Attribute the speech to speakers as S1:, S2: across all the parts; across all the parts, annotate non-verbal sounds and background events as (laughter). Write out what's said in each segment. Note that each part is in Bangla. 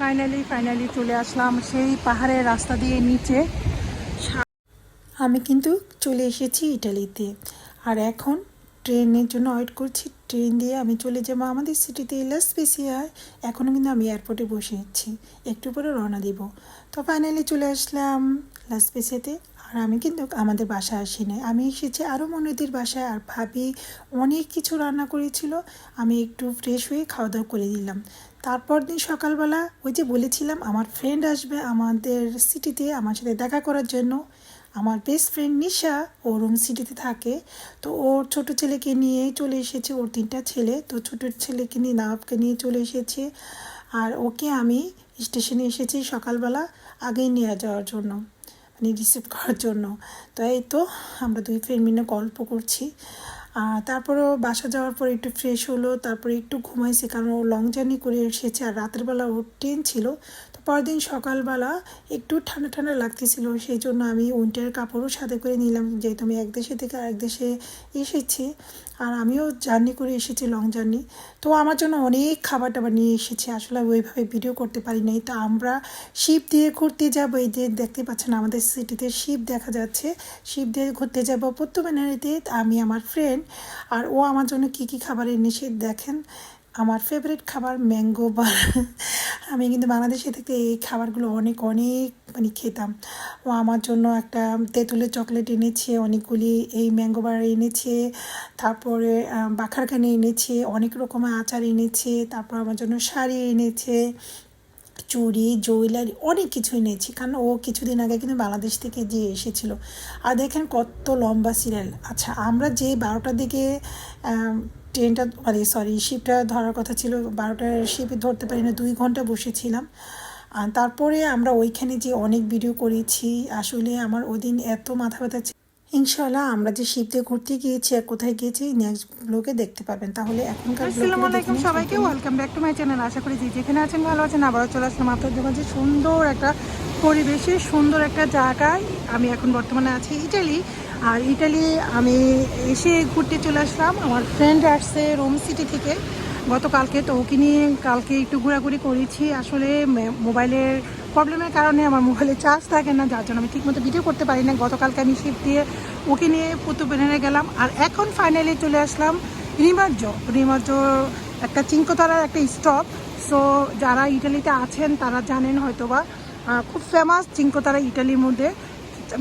S1: ফাইনালি ফাইনালি চলে আসলাম সেই পাহাড়ের রাস্তা দিয়ে নিচে। আমি কিন্তু চলে এসেছি ইটালিতে। আর এখন ট্রেনের জন্য ওয়েট করছি। ট্রেন দিয়ে আমি চলে যাব আমাদের সিটিতে, লাস স্পেসিয়ায় এখনও কিন্তু আমি এয়ারপোর্টে বসে আছি। একটু পরে রওনা দিব। তো ফাইনালি চলে আসলাম লাস স্পেসিয়াতে আর আমি কিন্তু আমাদের বাসায় আসি নাই আমি এসেছি আরও মনেদের বাসায়। আর ভাবি অনেক কিছু রান্না করেছিল। আমি একটু ফ্রেশ হয়ে খাওয়া দাওয়া করে দিলাম তারপর দিন সকালবেলা ওই যে বলেছিলাম, আমার ফ্রেন্ড আসবে আমাদের সিটিতে আমার সাথে দেখা করার জন্য। আমার বেস্ট ফ্রেন্ড নিশা, ও রুম সিটিতে থাকে। তো ওর ছোট ছেলেকে নিয়ে চলে এসেছে, ওর তিনটা ছেলে। তো ছোট ছেলেকে নিয়ে নাবকে নিয়ে চলে এসেছে। আর ওকে আমি স্টেশনে এসেছি সকালবেলা আগেই নিয়ে যাওয়ার জন্য মানে রিসিভ করার জন্য। তো এই তো আমরা দুই ফ্রেন্ড মিলে গল্প করছি। তারপরও বাসা যাওয়ার পর একটু ফ্রেশ হলো, তারপরে একটু ঘুমাইছি, কারণ ও লং জার্নি করে এসেছে আর রাতের বেলা ওর ট্রেন ছিল। পরদিন সকালবেলা একটু ঠান্ডা ঠান্ডা লাগতেছিল সেই জন্য আমি উইন্টার কাপড়ও সাথে করে নিলাম, যেহেতু আমি এক দেশে থেকে আরেক দেশে এসেছি আর আমিও জার্নি করে এসেছি লং জার্নি তো আমার জন্য অনেক খাবার টাবার নিয়ে এসেছি, আসলে ওইভাবে ভিডিও করতে পারি নাই। তো আমরা শিপ দিয়ে ঘুরতে যাব, এই যে দেখতে পাচ্ছেন আমাদের সিটিতে শিপ দেখা যাচ্ছে। শিপ দিয়ে ঘুরতে যাব পত্তবেনারিতে আমি আমার ফ্রেন্ড আর ও আমার জন্য কি কি খাবার এনেছে দেখেন। আমার ফেভারিট খাবার ম্যাঙ্গো বার (laughs) আমি কিন্তু বাংলাদেশে থেকে এই খাবারগুলো অনেক অনেক মানে খেতাম। ও আমার জন্য একটা তেঁতুলের চকলেট এনেছে, অনেকগুলি এই ম্যাঙ্গো বার এনেছে, তারপরে বাখারখানে এনেছে, অনেক রকমের আচার এনেছে, তারপর আমার জন্য শাড়ি এনেছে, চুড়ি, জুয়েলারি, অনেক কিছু এনেছি। কারণ ও কিছুদিন আগে কিন্তু বাংলাদেশ থেকে যে এসেছিল। আর দেখেন কত লম্বা সিরিয়াল আচ্ছা আমরা যে বারোটার দিকে ট্রেনটা মানে সরি শিপটা ধরার কথা ছিল বারোটার শিপে ধরতে পারি না দুই ঘণ্টা বসেছিলাম। তারপরে আমরা ওইখানে যে অনেক ভিডিও করেছি আসলে আমার ওই দিন এত মাথা ব্যথা ছিল ইনশাল্লাহ আমরা যে শিপ দিয়ে ঘুরতে গিয়েছি আর কোথায় গিয়েছি নেক্সট ব্লগে দেখতে পাবেন তাহলে এখনকার
S2: আসসালামু আলাইকুম সবাইকে welcome back to my channel আশা করি যে যেখানে আছেন ভালো আছেন আবারও চলে আসলাম আপনাদের মাঝে সুন্দর একটা পরিবেশে সুন্দর একটা জায়গায়। আমি এখন বর্তমানে আছি ইটালি আর ইটালি আমি এসে ঘুরতে চলে আসলাম। আমার ফ্রেন্ড আসছে রোম সিটি থেকে। গতকালকে তো ওকে নিয়ে কালকে একটু ঘোরাঘুরি করেছি। আসলে মোবাইলের প্রবলেমের কারণে আমার মোবাইলে চার্জ থাকে না, যার জন্য আমি ঠিকমতো ভিডিও করতে পারি না। গতকালকে আমি শিপ দিয়ে ওকে নিয়ে পুতু বেনারে গেলাম। আর এখন ফাইনালি চলে আসলাম রিমার্জ। রিমার্জ একটা চিঙ্কতারার একটা স্টপ সো যারা ইটালিতে আছেন, তারা জানেন হয়তোবা খুব ফেমাস চিঙ্কতারা ইটালির মধ্যে।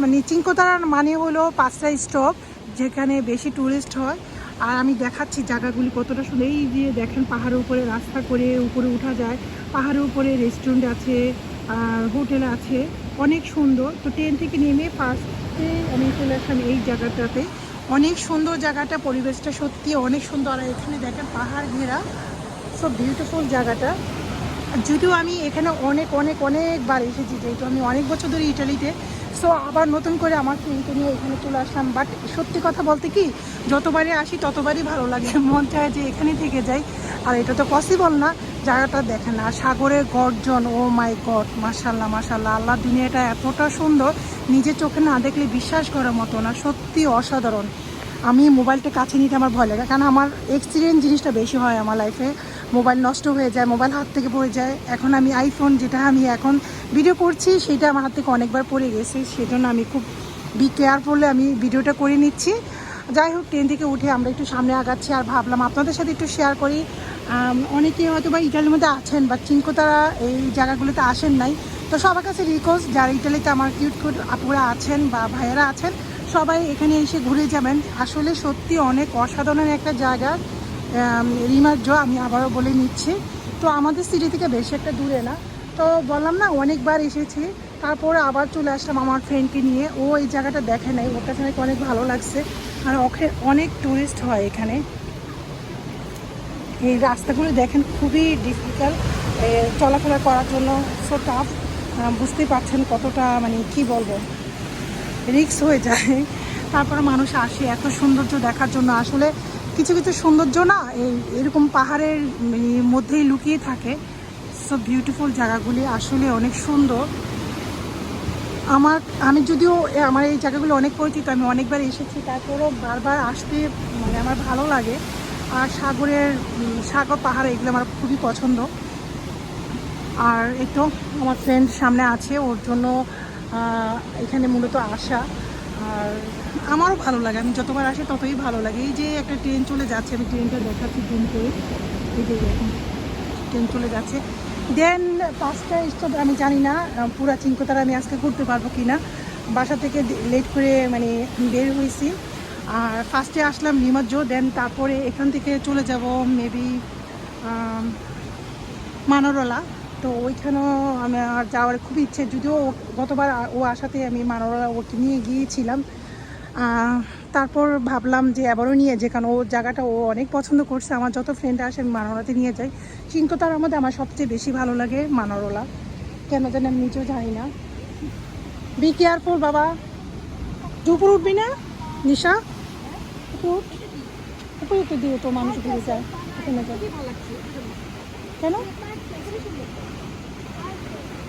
S2: মানে চিঙ্কতারার মানে হলো পাঁচটা স্টপ যেখানে বেশি ট্যুরিস্ট হয়। আর আমি দেখাচ্ছি জায়গাগুলি কতটা সুন্দর। এই যে দেখেন পাহাড়ের উপরে রাস্তা করে উপরে উঠা যায়। পাহাড়ের উপরে রেস্টুরেন্ট আছে আর হোটেল আছে, অনেক সুন্দর। তো ট্রেন থেকে নেমে ফার্স্টে আমি চলে আসলাম এই জায়গাটাতে। অনেক সুন্দর জায়গাটা, পরিবেশটা সত্যি অনেক সুন্দর। আর এখানে দেখেন পাহাড় ঘেরা সব বিউটিফুল জায়গাটা। যদিও আমি এখানে অনেক অনেক, অনেকবার এসেছি, যেহেতু আমি অনেক বছর ধরে ইটালিতে সো আবার নতুন করে আমার ফ্রেন্ডকে নিয়ে এখানে চলে আসলাম। বাট সত্যি কথা বলতে কি, যতবারই আসি, ততবারই ভালো লাগে। (laughs) মন চায় যে এখানে থেকে যাই। আর এটা তো পসিবল না, জায়গাটা দেখেন। আর সাগরের গর্জন ও মাই গড মাসাল্লাহ মাসাল্লাহ আল্লাহ দুনিয়াটা এতটা সুন্দর, নিজের চোখে না দেখলে বিশ্বাস করার মতো না। সত্যি অসাধারণ। আমি মোবাইলটা কাছে নিতে আমার ভয় লাগে। কারণ আমার এক্সপিরিয়েন্স জিনিসটা বেশি হয় আমার লাইফে মোবাইল নষ্ট হয়ে যায়, মোবাইল হাত থেকে পড়ে যায়। এখন আমি আইফোন যেটা আমি এখন ভিডিও করছি, সেটা আমার হাত থেকে অনেকবার পড়ে গেছে। সেজন্য আমি খুব বি কেয়ারফুলে আমি ভিডিওটা করে নিচ্ছি। যাই হোক ট্রেন থেকে উঠে আমরা একটু সামনে আগাচ্ছি আর ভাবলাম আপনাদের সাথে একটু শেয়ার করি। অনেকে হয়তো বা ইটালির মধ্যে আছেন বা চিঙ্কোতারা এই জায়গাগুলোতে আসেন নাই। তো সবার কাছে রিকোয়েস্ট যারা ইটালিতে আমার কিউট কিউট আপুরা আছেন বা ভাইয়েরা আছেন, সবাই এখানে এসে ঘুরে যাবেন। আসলে সত্যি অনেক অসাধারণ একটা জায়গা। রিমার্জ আমি আবারও বলে নিচ্ছি। তো আমাদের সিটি থেকে বেশি একটা দূরে না। তো বললাম না, অনেকবার এসেছি। তারপরে আবার চলে আসলাম আমার ফ্রেন্ডকে নিয়ে। ও এই জায়গাটা দেখে নেয় ওর কাছে নাকি অনেক ভালো লাগছে। আর ওকে অনেক ট্যুরিস্ট হয় এখানে। এই রাস্তাগুলো দেখেন খুবই ডিফিকাল্ট চলাফেরা করার জন্য সো টাফ বুঝতেই পারছেন কতটা মানে কি বলব? রিক্স হয়ে যায়। তারপরে মানুষ আসে, এত সৌন্দর্য দেখার জন্য। আসলে কিছু কিছু সৌন্দর্য না এই এরকম পাহাড়ের মধ্যেই লুকিয়ে থাকে। সব বিউটিফুল জায়গাগুলি আসলে অনেক সুন্দর। আমার, আমি যদিও আমার এই জায়গাগুলো অনেক পরিচিত, আমি অনেকবার এসেছি, তারপরেও বারবার আসতে মানে আমার ভালো লাগে। আর সাগরের সাগর পাহাড় এগুলো আমার খুবই পছন্দ। আর তো আমার ফ্রেন্ড সামনে আছে, ওর জন্য এখানে মূলত আসা। আর আমারও ভালো লাগে, আমি যতবার আসি ততই ভালো লাগে। এই যে একটা ট্রেন চলে যাচ্ছে, আমি ট্রেনটা দেখাচ্ছি জুম করে। এই যে ট্রেন চলে যাচ্ছে। দেন পাঁচটা স্টপ আমি জানি না পুরা চিঙ্কতারা আমি আজকে ঘুরতে পারব কি না বাসা থেকে লেট করে মানে বের হয়েছি। আর ফার্স্টে আসলাম নিমজ্জ দেন তারপরে এখান থেকে চলে যাব মেবি মানরলা। তো ওইখানেও আমার যাওয়ার খুব ইচ্ছে, যদিও গতবার ও আসাতে আমি মানরলা ওকে নিয়ে গিয়েছিলাম। তারপর ভাবলাম যে আবারও নিয়ে যে কারণ ও জায়গাটা ও অনেক পছন্দ করছে। আমার যত ফ্রেন্ড আসে, আমি মানরলাতে নিয়ে যাই। চিঙ্কতার মধ্যে আমার সবচেয়ে বেশি ভালো লাগে মানরলা। কেন যেন আমি নিজেও জানি না। বি কেয়ারফুল বাবা। দুপুর উঠবি না, নিশা? উঠ। একটু দিয়ে তো মানুষ ঘুরে যায়। যায় কেন?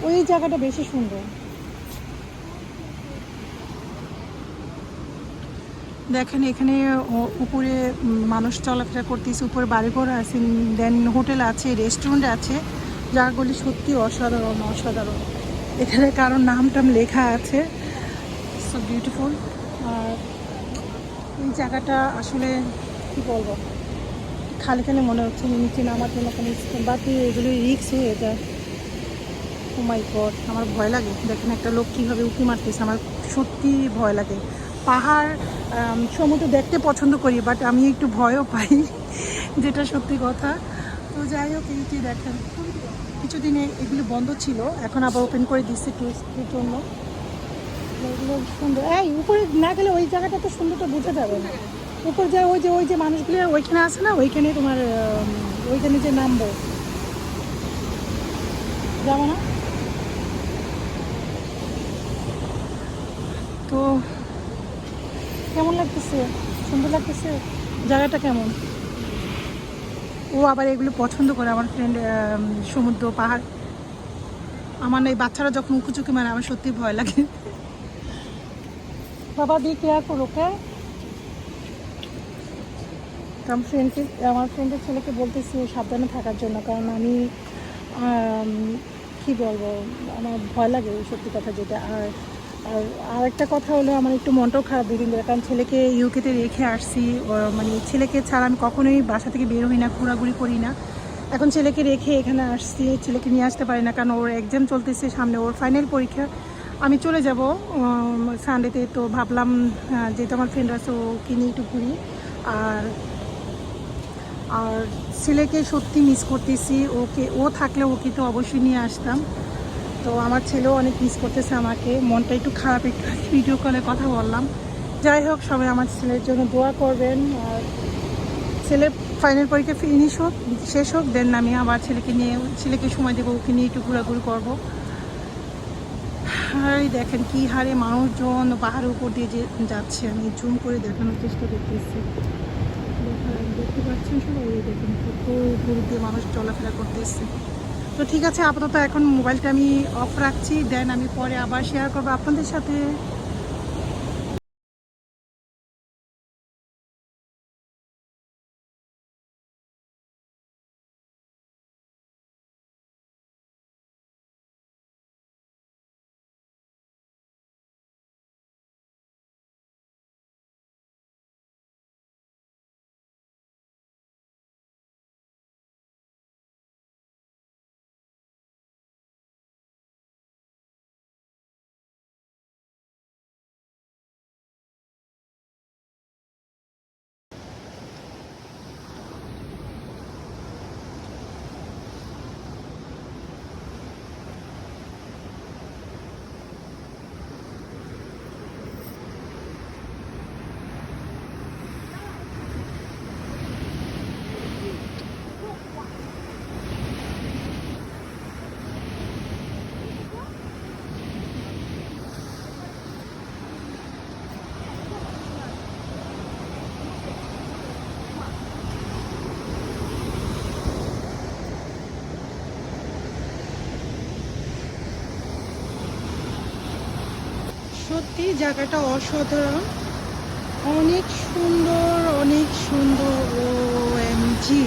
S2: ওই জায়গাটা বেশি সুন্দর। দেখেন এখানে উপরে মানুষ চলাফেরা করতেছে, উপরে বাড়িঘর আছে, দেন হোটেল আছে রেস্টুরেন্ট আছে জায়গাগুলি সত্যি অসাধারণ অসাধারণ। এখানে কারোর নাম টাম লেখা আছে। সো বিউটিফুল আর এই জায়গাটা আসলে কি বলব? খালি খালি মনে হচ্ছে নিচে নামার জন্য কোনো বাকি এগুলো রিক্স হয়ে যায়। ও মাই গড আমার ভয় লাগে। দেখেন একটা লোক কীভাবে উঁকি মারতেছে, আমার সত্যি ভয় লাগে। পাহাড় সমুদ্র দেখতে পছন্দ করি বাট আমি একটু ভয়ও পাই, যেটা সত্যি কথা। তো যাই হোক, এই দেখেন, কিছুদিনে এগুলো বন্ধ ছিল, এখন আবার ওপেন করে দিচ্ছে টুরিস্টের জন্য। সুন্দর। এই, উপরে না গেলে ওই জায়গাটা তো সুন্দরটা বোঝা যাবে না। উপর যা ওই যে ওই যে মানুষগুলো ওইখানে আছে না, ওইখানে তোমার ওইখানে যে নামবো। যাব না? তো লাগতেছে সুন্দর লাগতেছে। জায়গাটা কেমন? ও আবার এগুলো পছন্দ করে আমার ফ্রেন্ড সমুদ্র পাহাড়। আমার এই বাচ্চারা যখন উঁকুচুকি মানে আমার সত্যি ভয় লাগে। বাবা দিয়ে কেয়ার করো কে আমার ফ্রেন্ডকে আমার ফ্রেন্ডের ছেলেকে বলতেছি সাবধানে থাকার জন্য কারণ আম, কি বলব আমার ভয় লাগে সত্যি কথা যেটা। আর আর আর একটা কথা হলো, আমার একটু মনটাও খারাপ দুদিন ধরে, কারণ ছেলেকে ইউকেতে রেখে আসছি। মানে ছেলেকে ছাড়া আমি কখনোই বাসা থেকে বের হই না, ঘোরাঘুরি করি না। এখন ছেলেকে রেখে এখানে আসছি, ছেলেকে নিয়ে আসতে পারি না, কারণ ওর এক্সাম চলতেছে সামনে, ওর ফাইনাল পরীক্ষা। আমি চলে যাব সানডেতে তো ভাবলাম যেহেতু আমার ফ্রেন্ড আছে, ওকে নিয়ে একটু ঘুরি। আর আর ছেলেকে সত্যি মিস করতেছি, ওকে, ও থাকলে ওকে তো অবশ্যই নিয়ে আসতাম। তো আমার ছেলেও অনেক মিস করতেছে আমাকে। মনটা একটু খারাপ, একটু ভিডিও কলে কথা বললাম। যাই হোক, সবাই আমার ছেলের জন্য দোয়া করবেন। আর ছেলের ফাইনাল পরীক্ষা ফিনিশ হোক, শেষ হোক দেন আমি আবার ছেলেকে নিয়ে, ছেলেকে সময় দেবো, ওকে নিয়ে একটু ঘোরাঘুরি করব। এই দেখেন কি হারে মানুষজন পাহাড়ের উপর দিয়ে যে যাচ্ছে। আমি জুম করে দেখানোর চেষ্টা করতেছি। দেখা- দেখতে পাচ্ছেন সবাই? দেখেন কত উপর দিয়ে মানুষ চলাফেরা করতেছে। তো ঠিক আছে, আপাতত এখন মোবাইলটা আমি অফ রাখছি। দেন আমি পরে আবার শেয়ার করব আপনাদের সাথে। সত্যি জায়গাটা অসাধারণ। অনেক সুন্দর অনেক সুন্দর ও এমজি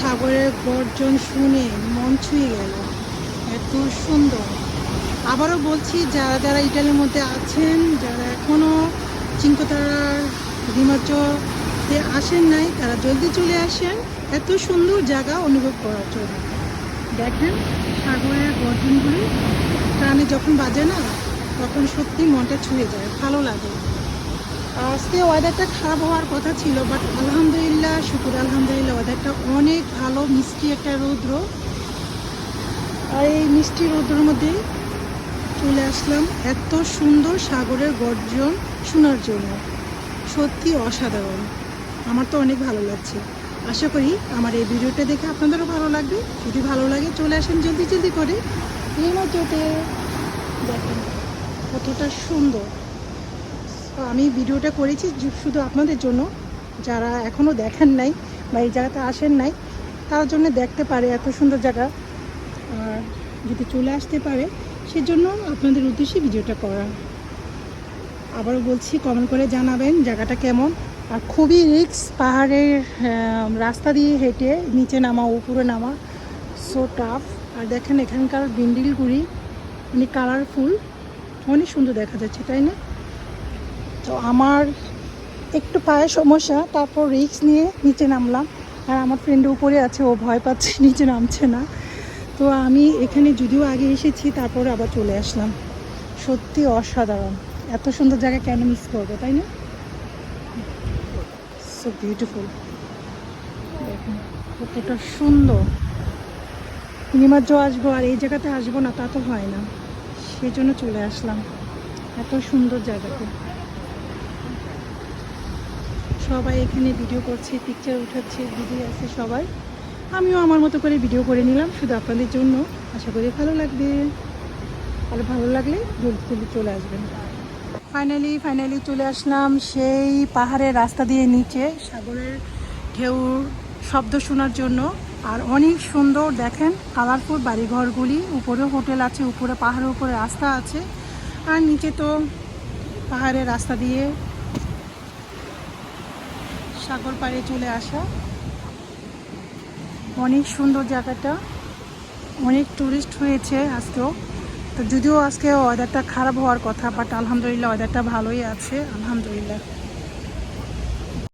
S2: সাগরের গর্জন শুনে মন ছুঁয়ে গেল। এত সুন্দর। আবারও বলছি, যারা যারা ইটালির মধ্যে আছেন, যারা এখনও চিঙ্কতারার হিমাচলে আসেন নাই, তারা জলদি চলে আসেন। এত সুন্দর জায়গা অনুভব করার জন্য। দেখেন, সাগরের গর্জনগুলি। প্রাণে যখন বাজে না তখন সত্যি মনটা ছুঁয়ে যায়, ভালো লাগে। আজকে ওয়েদারটা খারাপ হওয়ার কথা ছিল বাট আলহামদুলিল্লাহ, শুকুর, আলহামদুলিল্লাহ ওয়েদারটা অনেক ভালো, মিষ্টি একটা রৌদ্র। আর এই মিষ্টি রৌদ্রের মধ্যে চলে আসলাম এত সুন্দর সাগরের গর্জন শোনার জন্য। সত্যি অসাধারণ। আমার তো অনেক ভালো লাগছে। আশা করি আমার এই ভিডিওটা দেখে আপনাদেরও ভালো লাগবে। যদি ভালো লাগে, চলে আসেন জলদি জলদি করে। মধ্যে দেখেন। কতটা সুন্দর। তো আমি ভিডিওটা করেছি শুধু আপনাদের জন্য। যারা এখনও দেখেন নাই বা এই জায়গাতে আসেন নাই, তার জন্য দেখতে পারে এত সুন্দর জায়গা। আর যদি চলে আসতে পারে, সেজন্য আপনাদের উদ্দেশ্যে ভিডিওটা করা। আবারও বলছি কমেন্ট করে জানাবেন জায়গাটা কেমন। আর খুবই রিক্স পাহাড়ের রাস্তা দিয়ে হেঁটে নিচে নামা, উপরে নামা। সো টাফ আর দেখেন এখানকার বিন্ডিলগুড়ি মানে কালারফুল অনেক সুন্দর দেখা যাচ্ছে, তাই না? তো আমার একটু পায়ে সমস্যা, তারপর রিক্স নিয়ে নিচে নামলাম। আর আমার ফ্রেন্ড উপরে আছে, ও ভয় পাচ্ছে, (laughs) নিচে নামছে না। তো আমি এখানে যদিও আগে এসেছি, তারপর আবার চলে আসলাম। সত্যি অসাধারণ। এত সুন্দর জায়গা কেন মিস করব, তাই না? সো বিউটিফুল দেখুন, কতটা সুন্দর। নিমার্য আসব আর এই জায়গাতে আসব না, তা তো হয় না। সেই জন্য চলে আসলাম। এত সুন্দর জায়গাতে। সবাই এখানে ভিডিও করছে পিকচার উঠাচ্ছে ভিডিও আছে সবাই। আমিও আমার মতো করে ভিডিও করে নিলাম শুধু আপনাদের জন্য। আশা করি ভালো লাগবে। আর ভালো লাগলে জলদি জলদি চলে আসবেন। ফাইনালি ফাইনালি চলে আসলাম সেই পাহাড়ের রাস্তা দিয়ে নিচে, সাগরের ঢেউর শব্দ শোনার জন্য। আর অনেক সুন্দর, দেখেন কালারফুল বাড়িঘরগুলি। উপরে হোটেল আছে, উপরে পাহাড়ের উপরে রাস্তা আছে। আর নিচে তো পাহাড়ের রাস্তা দিয়ে সাগর পাড়ে চলে আসা। অনেক সুন্দর জায়গাটা। অনেক টুরিস্ট হয়েছে আজকেও। তো যদিও আজকে ওয়েদারটা খারাপ হওয়ার কথা বাট আলহামদুলিল্লাহ ওয়েদারটা ভালোই আছে, আলহামদুলিল্লাহ।